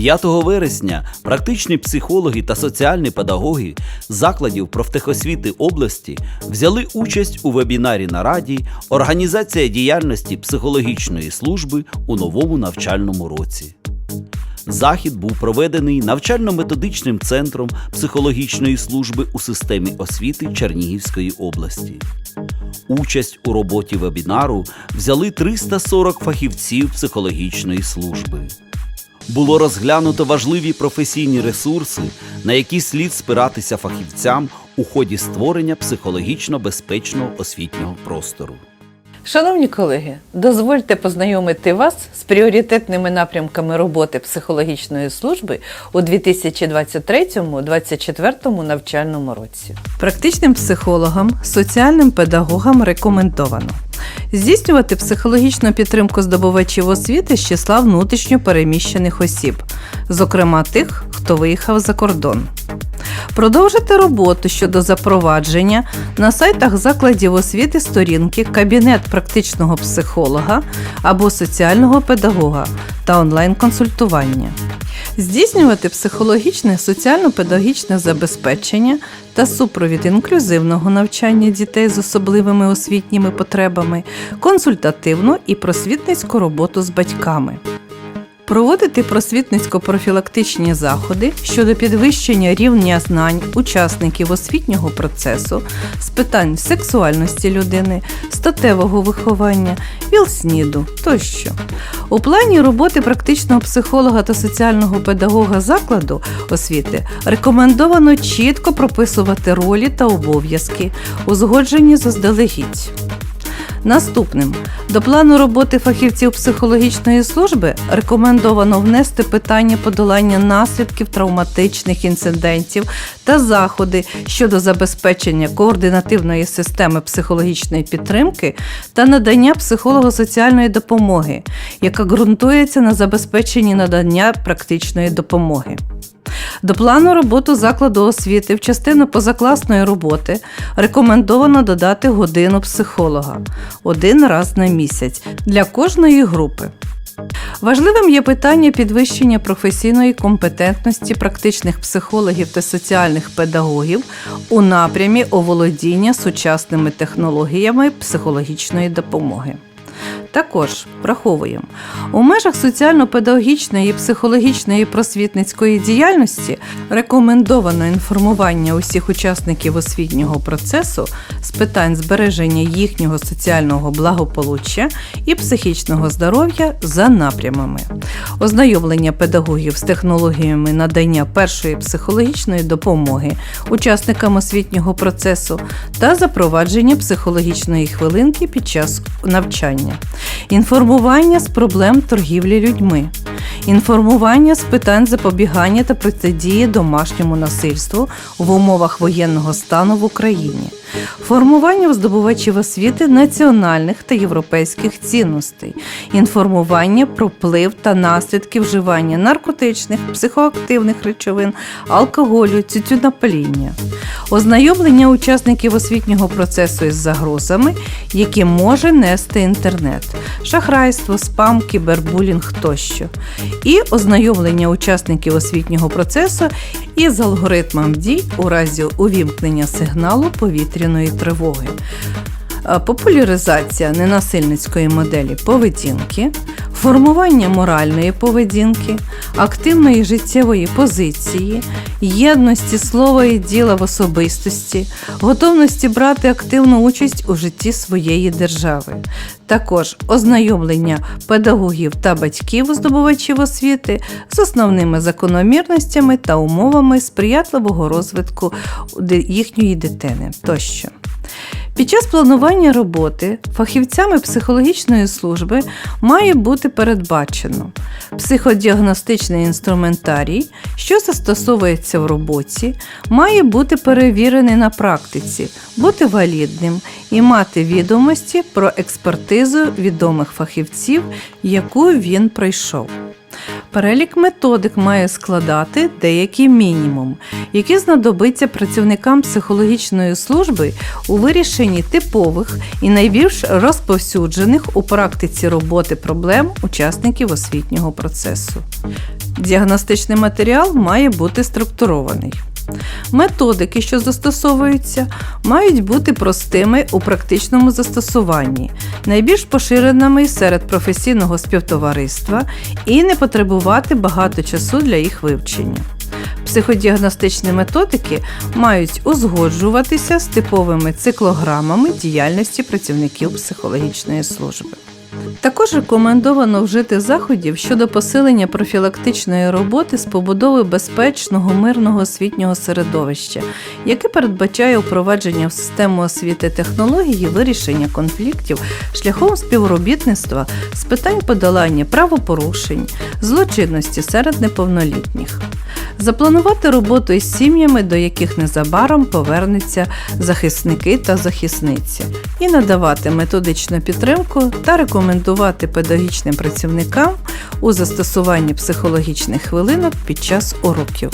5 вересня практичні психологи та соціальні педагоги закладів профтехосвіти області взяли участь у вебінарі нараді Організація діяльності психологічної служби у новому навчальному році. Захід був проведений навчально-методичним центром психологічної служби у системі освіти Чернігівської області. Участь у роботі вебінару взяли 340 фахівців психологічної служби. Було розглянуто важливі професійні ресурси, на які слід спиратися фахівцям у ході створення психологічно безпечного освітнього простору. Шановні колеги, дозвольте познайомити вас з пріоритетними напрямками роботи психологічної служби у 2023-2024 навчальному році. Практичним психологам, соціальним педагогам рекомендовано здійснювати психологічну підтримку здобувачів освіти з числа внутрішньо переміщених осіб, зокрема тих, хто виїхав за кордон. Продовжити роботу щодо запровадження на сайтах закладів освіти сторінки Кабінет практичного психолога або соціального педагога та онлайн-консультування. Здійснювати психологічне соціально-педагогічне забезпечення та супровід інклюзивного навчання дітей з особливими освітніми потребами, консультативну і просвітницьку роботу з батьками. Проводити просвітницько-профілактичні заходи щодо підвищення рівня знань учасників освітнього процесу з питань сексуальності людини, статевого виховання, ВІЛ-СНІДу тощо. У плані роботи практичного психолога та соціального педагога закладу освіти рекомендовано чітко прописувати ролі та обов'язки, узгоджені заздалегідь. Наступним до плану роботи фахівців психологічної служби рекомендовано внести питання подолання наслідків травматичних інцидентів та заходи щодо забезпечення координативної системи психологічної підтримки та надання психолого-соціальної допомоги, яка ґрунтується на забезпеченні надання практичної допомоги. До плану роботи закладу освіти в частину позакласної роботи рекомендовано додати годину психолога один раз на місяць для кожної групи. Важливим є питання підвищення професійної компетентності практичних психологів та соціальних педагогів у напрямі оволодіння сучасними технологіями психологічної допомоги. Також враховуємо, у межах соціально-педагогічної і психологічної просвітницької діяльності рекомендовано інформування усіх учасників освітнього процесу з питань збереження їхнього соціального благополуччя і психічного здоров'я за напрямами, ознайомлення педагогів з технологіями надання першої психологічної допомоги учасникам освітнього процесу та запровадження психологічної хвилинки під час навчання інформування з проблем торгівлі людьми, інформування з питань запобігання та протидії домашньому насильству в умовах воєнного стану в Україні, формування здобувачів освіти національних та європейських цінностей, інформування про вплив та наслідки вживання наркотичних, психоактивних речовин, алкоголю, тютюнопаління, ознайомлення учасників освітнього процесу із загрозами, які може нести інтернет, шахрайство, спам, кібербулінг тощо, і ознайомлення учасників освітнього процесу із алгоритмом дій у разі увімкнення сигналу повітряної тривоги. Е, Популяризація ненасильницької моделі поведінки, формування моральної поведінки, активної життєвої позиції, єдності слова і діла в особистості, готовності брати активну участь у житті своєї держави. Також ознайомлення педагогів та батьків здобувачів освіти з основними закономірностями та умовами сприятливого розвитку їхньої дитини тощо. Під час планування роботи фахівцями психологічної служби має бути передбачено психодіагностичний інструментарій, що застосовується в роботі, має бути перевірений на практиці, бути валідним і мати відомості про експертизу відомих фахівців, яку він пройшов. Перелік методик має складати деякий мінімум, який знадобиться працівникам психологічної служби у вирішенні типових і найбільш розповсюджених у практиці роботи проблем учасників освітнього процесу. Діагностичний матеріал має бути структурований. Методики, що застосовуються, мають бути простими у практичному застосуванні, найбільш поширеними серед професійного співтовариства і не потребувати багато часу для їх вивчення. Психодіагностичні методики мають узгоджуватися з типовими циклограмами діяльності працівників психологічної служби. Також рекомендовано вжити заходів щодо посилення профілактичної роботи з побудови безпечного мирного освітнього середовища, яке передбачає впровадження в систему освіти технології вирішення конфліктів шляхом співробітництва з питань подолання правопорушень, злочинності серед неповнолітніх. Запланувати роботу із сім'ями, до яких незабаром повернуться захисники та захисниці, і надавати методичну підтримку та рекомендувати педагогічним працівникам у застосуванні психологічних хвилинок під час уроків.